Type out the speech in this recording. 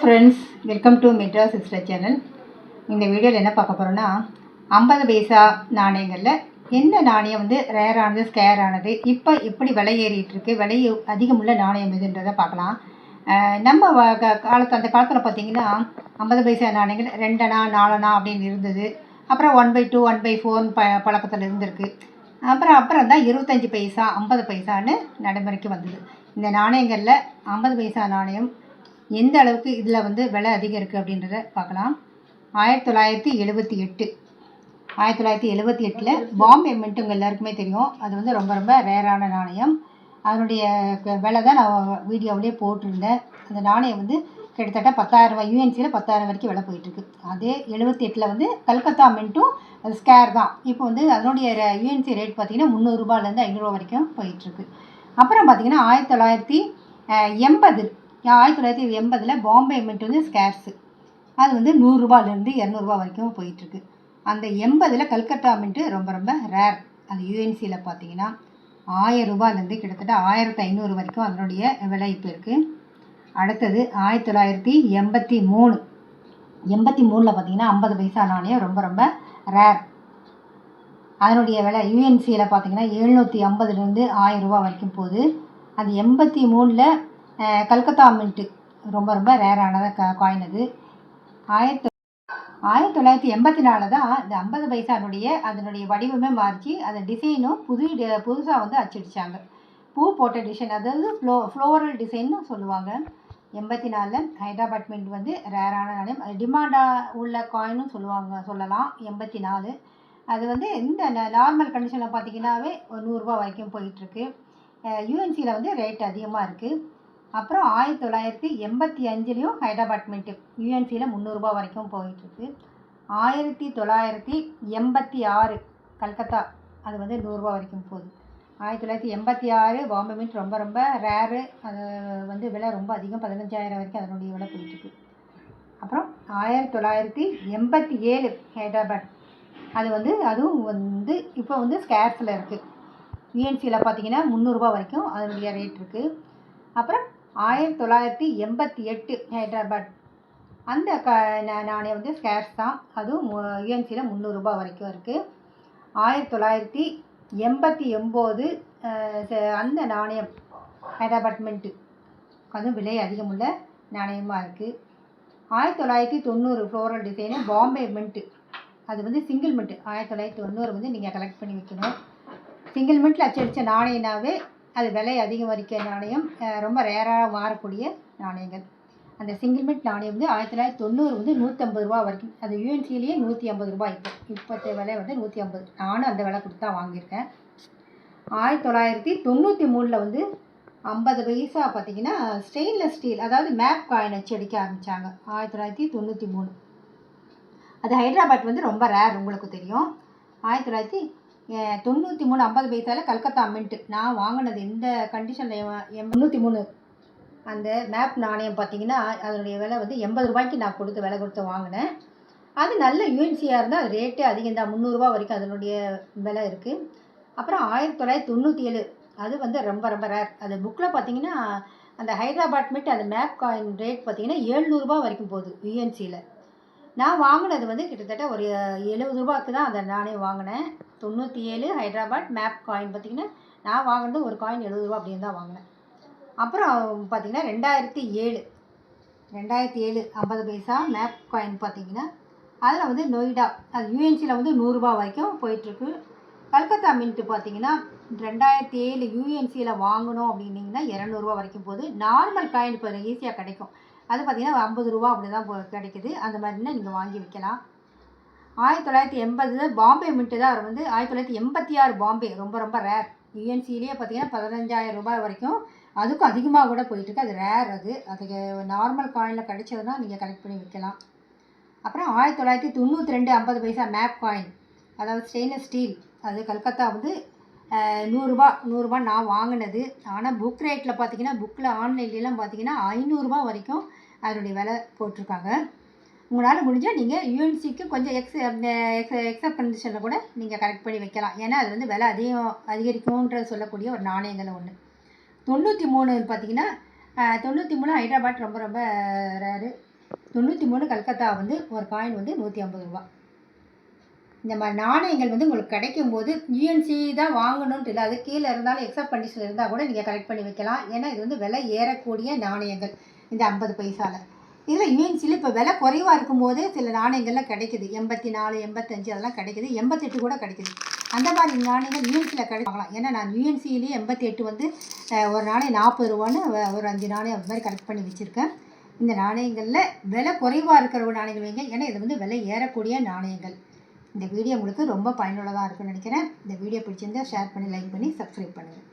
Friends welcome to மெட்ரா sister channel இந்த வீடியோவில் என்ன பார்க்க போகிறோன்னா ஐம்பது பைசா நாணயங்களில் என்ன நாணயம் வந்து ரேரானது ஸ்கேர் ஆனது இப்போ எப்படி விலை ஏறிட்டுருக்கு விலை அதிகமுள்ள நாணயம் எதுன்றதை பார்க்கலாம். நம்ம க- காலத்து அந்த காலத்தில் பார்த்திங்கன்னா ஐம்பது பைசா நாணயங்கள் ரெண்டனா நாலனா அப்படின்னு இருந்தது. அப்புறம் one by two one by ஃபோர்னு ப பழக்கத்தில் இருந்திருக்கு. அப்புறம் அப்புறம் தான் இருபத்தஞ்சி பைசா ஐம்பது பைசான்னு நடைமுறைக்கு வந்தது. இந்த நாணயங்களில் ஐம்பது பைசா நாணயம் எந்த அளவுக்கு இதில் வந்து விலை அதிகம் இருக்குது அப்படின்றத பார்க்கலாம். ஆயிரத்தி தொள்ளாயிரத்தி எழுபத்தி எட்டு. ஆயிரத்தி தொள்ளாயிரத்தி எழுபத்தி எட்டில் பாம்பே மின்ட் உங்கள் எல்லாருக்குமே தெரியும். அது வந்து ரொம்ப ரொம்ப ரேரான நாணயம். அதனுடைய க- விலை தான் நான் வீடியோவிலே போட்டிருந்தேன். அந்த நாணயம் வந்து கிட்டத்தட்ட பத்தாயிரம் ரூபாய் யூஎன்சியில் பத்தாயிரம் வரைக்கும் விலை போயிட்டுருக்கு அதே எழுபத்தி எட்டில் வந்து கல்கத்தா மின்ட்டும் அது ஸ்கேர் தான். இப்போ வந்து அதனுடைய யூஎன்சி ரேட் பார்த்தீங்கன்னா முந்நூறுரூபாலேருந்து ஐநூறுரூவா வரைக்கும் போயிட்டுருக்கு அப்புறம் பார்த்திங்கன்னா ஆயிரத்தி தொள்ளாயிரத்தி எண்பது ஆயிரத்தி தொள்ளாயிரத்தி எண்பதில் பாம்பே மின்ட் வந்து ஸ்கேர்ஸு அது வந்து நூறுரூபாலேருந்து இரநூறுபா வரைக்கும் போயிட்டுருக்கு. அந்த எண்பதில் கல்கத்தா மின்ட்டு ரொம்ப ரொம்ப ரேர் அந்த யூஎன்சியில் பார்த்தீங்கன்னா ஆயிரம் ரூபாயிலேருந்து கிட்டத்தட்ட ஆயிரத்தி ஐநூறு வரைக்கும் அதனுடைய விலை இப்போ இருக்குது அடுத்தது ஆயிரத்தி தொள்ளாயிரத்தி எண்பத்தி மூணு. எண்பத்தி மூணில் பார்த்தீங்கன்னா ஐம்பது பைசா நாணயம் ரொம்ப ரொம்ப ரேர் அதனுடைய விலை யூஎன்சியில் பார்த்தீங்கன்னா எழுநூற்றி ஐம்பதுலேருந்து ஆயிரம் ரூபா வரைக்கும் போகுது. அது எண்பத்தி மூணில் கல்கத்தா மின்ட்டு ரொம்ப ரொம்ப ரேரானத க காயின் அது ஆயிரத்தி ஆயிரத்தி தொள்ளாயிரத்தி எண்பத்தி நாலில் தான் இந்த ஐம்பது பைசானுடைய அதனுடைய வடிவமே மாறிச்சு. அந்த டிசைனும் புது புதுசாக வந்து அச்சடிச்சாங்க. பூ போட்ட டிசைன் அதாவது ஃப்ளோ ஃப்ளோரல் டிசைன்னு சொல்லுவாங்க. எண்பத்தி நாலில் ஹைதராபாத் மின்ட் வந்து ரேரான நாணயம். அது டிமாண்டாக உள்ள காயினும் சொல்லுவாங்க சொல்லலாம். எண்பத்தி நாலு அது வந்து இந்த நார்மல் கண்டிஷனில் பார்த்தீங்கன்னாவே ஒரு நூறுரூவா வரைக்கும் போயிட்டுருக்கு. யூஎன்சியில் வந்து ரேட் அதிகமாக இருக்குது அப்புறம் ஆயிரத்தி தொள்ளாயிரத்தி எண்பத்தி அஞ்சுலேயும் ஹைதராபாத் மின்ட்டு யூஎன்சியில் முந்நூறுரூபா வரைக்கும் போயிட்டுருக்கு. ஆயிரத்தி தொள்ளாயிரத்தி எண்பத்தி ஆறு கல்கத்தா அது வந்து நூறுரூவா வரைக்கும் போகுது. ஆயிரத்தி தொள்ளாயிரத்தி எண்பத்தி ஆறு பாம்பே மின்ட் ரொம்ப ரொம்ப ரேரு அது வந்து விலை ரொம்ப அதிகம் பதினஞ்சாயிரம் வரைக்கும் அதனுடைய விலை போயிட்டுருக்கு. அப்புறம் ஆயிரத்தி தொள்ளாயிரத்தி எண்பத்தி ஏழு ஹைதராபாத் அது வந்து அதுவும் வந்து இப்போ வந்து ஸ்கேர்ஸில் இருக்குது யூஎன்சியில் பார்த்தீங்கன்னா முந்நூறுரூபா வரைக்கும் அதனுடைய ரேட் இருக்குது அப்புறம் ஆயிரத்தி தொள்ளாயிரத்தி எண்பத்தி எட்டு ஹைதராபாத். அந்த க நாணயம் வந்து ஸ்கேர்ஸ் தான். அதுவும் யூஎன்சியில் முந்நூறுரூபா வரைக்கும் இருக்குது ஆயிரத்தி தொள்ளாயிரத்தி எண்பத்தி ஒம்பது அந்த நாணயம் ஹைதராபாத் மின்ட்டு அதுவும் விலை அதிகமுள்ள நாணயமாக இருக்குது ஆயிரத்தி தொள்ளாயிரத்தி தொண்ணூறு ஃப்ளோரல் டிசைனு பாம்பே மின்ட்டு அது வந்து சிங்கிள் மின்ட்டு ஆயிரத்தி தொள்ளாயிரத்தி தொண்ணூறு வந்து நீங்கள் கலெக்ட் பண்ணி வைக்கணும். சிங்கிள் மின்ட்டில் அச்சடித்த நாணயனாவே அது விலை அதிகம் வரைக்க நாணயம் ரொம்ப ரேராக மாறக்கூடிய நாணயங்கள். அந்த சிங்கிள் மிட் நாணயம் வந்து ஆயிரத்தி தொள்ளாயிரத்தி தொண்ணூறு வந்து நூற்றம்பது ரூபா வரைக்கும். அது யூஎன்சிலேயே நூற்றி ஐம்பது ரூபாய் இப்போ. இப்போத்த விலை வந்து நூற்றி ஐம்பது நானும் அந்த விலை கொடுத்து தான் வாங்கியிருக்கேன். ஆயிரத்தி தொள்ளாயிரத்தி தொண்ணூற்றி மூணில் வந்து ஐம்பது பைசா பார்த்தீங்கன்னா ஸ்டெயின்லெஸ் ஸ்டீல் அதாவது மேப் காயின் வச்சு அடிக்க ஆரம்பித்தாங்க ஆயிரத்தி தொள்ளாயிரத்தி தொண்ணூற்றி மூணு. அது ஹைதராபாத் வந்து ரொம்ப ரேர் உங்களுக்கு தெரியும். ஆயிரத்தி தொள்ளாயிரத்தி தொண்ணூற்றி மூணு ஐம்பது பைசாவில் கல்கத்தா மின்ட்டு நான் வாங்கினது இந்த கண்டிஷனில் முந்நூற்றி மூணு. அந்த மேப் நாணயம் பார்த்தீங்கன்னா அதனுடைய விலை வந்து எண்பது ரூபாய்க்கு நான் கொடுத்து விலை கொடுத்து வாங்கினேன். அது நல்ல யூஎன்சியாக இருந்தால் அது ரேட்டே அதிகம் தான். முந்நூறுரூவா வரைக்கும் அதனுடைய விலை இருக்குது அப்புறம் ஆயிரத்தி தொள்ளாயிரத்தி தொண்ணூற்றி ஏழு. அது வந்து ரொம்ப ரொம்ப ரேர் அது புக்கில் பார்த்தீங்கன்னா அந்த ஹைதராபாத் மிட் அந்த மேப் காயின் ரேட் பார்த்தீங்கன்னா ஏழ்நூறுபா வரைக்கும் போகுது யூஎன்சியில் நான் வாங்கினது வந்து கிட்டத்தட்ட ஒரு எழுபது ரூபாய்க்கு தான் அந்த நானே வாங்கினேன். தொண்ணூற்றி ஏழு ஹைதராபாத் மேப் காயின் பார்த்தீங்கன்னா நான் வாங்கினது ஒரு காயின் எழுபது ரூபா அப்படின்னு தான் வாங்கினேன். அப்புறம் பார்த்தீங்கன்னா ரெண்டாயிரத்தி ஏழு ரெண்டாயிரத்தி ஏழு ஐம்பது பைசா மேப் காயின் பார்த்தீங்கன்னா அதில் வந்து நொய்டா அது யூஎன்சியில் வந்து நூறுரூபா வரைக்கும் போயிட்டுருக்கு. கல்கத்தா மின்ட்டு பார்த்தீங்கன்னா ரெண்டாயிரத்தி ஏழு யூஎன்சியில் வாங்கணும் அப்படின்னீங்கன்னா இரநூறுவா வரைக்கும் போகுது. நார்மல் காயின் இப்போ ஈஸியாக கிடைக்கும். அது பார்த்திங்கன்னா ஐம்பது ரூபா அப்படி தான் போ- கிடைக்குது. அந்த மாதிரினா நீங்கள் வாங்கி வைக்கலாம். ஆயிரத்தி தொள்ளாயிரத்தி எண்பது பாம்பே மின்ட்டு தான் வந்து ஆயிரத்தி தொள்ளாயிரத்தி எண்பத்தி ஆறு பாம்பே ரொம்ப ரொம்ப ரேர் யூஎன்சிலேயே பார்த்தீங்கன்னா பதினஞ்சாயிரம் ரூபாய் வரைக்கும் அதுக்கும் அதிகமாக கூட போயிட்டுருக்கு. அது ரேர் அது. அதுக்கு நார்மல் காயினில் கிடைச்சதுன்னா நீங்கள் கலெக்ட் பண்ணி வைக்கலாம். அப்புறம் ஆயிரத்தி தொள்ளாயிரத்தி தொண்ணூற்றி ரெண்டு ஐம்பது பைசா மேப் காயின் அதாவது ஸ்டெயின்லெஸ் ஸ்டீல் அது கல்கத்தா வந்து நூறுரூபா நூறுரூபா நான் வாங்கினது. ஆனால் புக் ரேட்டில் பார்த்தீங்கன்னா புக்கில் ஆன்லைன்லாம் பார்த்தீங்கன்னா ஐநூறுரூபா வரைக்கும் அதனுடைய விலை போட்டிருக்காங்க. உங்களால் முடிஞ்சால் நீங்கள் யூஎன்சிக்கு கொஞ்சம் எக்ஸ் எக்ஸ் எக்ஸப்ட் கண்டிஷனில் கூட நீங்கள் கரெக்ட் பண்ணி வைக்கலாம். ஏன்னா அது வந்து விலை அதிகம் அதிகரிக்கும்ன்ற சொல்லக்கூடிய ஒரு நாணயங்கள் ஒன்று தொண்ணூற்றி மூணு பார்த்தீங்கன்னா தொண்ணூற்றி மூணு ஹைதராபாத் ரொம்ப ரொம்ப ரேரு தொண்ணூற்றி மூணு கல்கத்தா வந்து ஒரு காயின் வந்து நூற்றி ஐம்பது ரூபா. இந்த மாதிரி நாணயங்கள் வந்து உங்களுக்கு கிடைக்கும் போது யூஎன்சி தான் வாங்கணுன்ட்டு இல்லை அது கீழே இருந்தாலும் எக்ஸப்ட் கண்டிஷன் இருந்தால் கூட நீங்கள் கரெக்ட் பண்ணி வைக்கலாம். ஏன்னா இது வந்து விலை ஏறக்கூடிய நாணயங்கள். இந்த ஐம்பது பைசாவில் இதில் மீன்ஸில் இப்போ விலை குறைவாக இருக்கும்போதே சில நாணயங்கள்லாம் கிடைக்குது. எண்பத்தி நாலு எண்பத்தஞ்சு அதெல்லாம் கிடைக்குது. எண்பத்தெட்டு கூட கிடைக்குது. அந்த மாதிரி நாணயங்கள் யூஎன்சியில் கிடைக்கலாம் ஏன்னா நான் யூஎன்சியிலேயே எண்பத்தி எட்டு வந்து ஒரு நாணயம் நாற்பது ரூபான்னு ஒரு அஞ்சு நாணயம் அது மாதிரி கலெக்ட் பண்ணி வச்சுருக்கேன். இந்த நாணயங்களில் விலை குறைவாக இருக்கிற ஒரு நாணயங்கள் வைங்க. ஏன்னா இது வந்து விலை ஏறக்கூடிய நாணயங்கள். இந்த வீடியோ உங்களுக்கு ரொம்ப பயனுள்ளதாக இருக்குன்னு நினைக்கிறேன். இந்த வீடியோ பிடிச்சிருந்தா ஷேர் பண்ணி லைக் பண்ணி சப்ஸ்கிரைப் பண்ணுங்கள்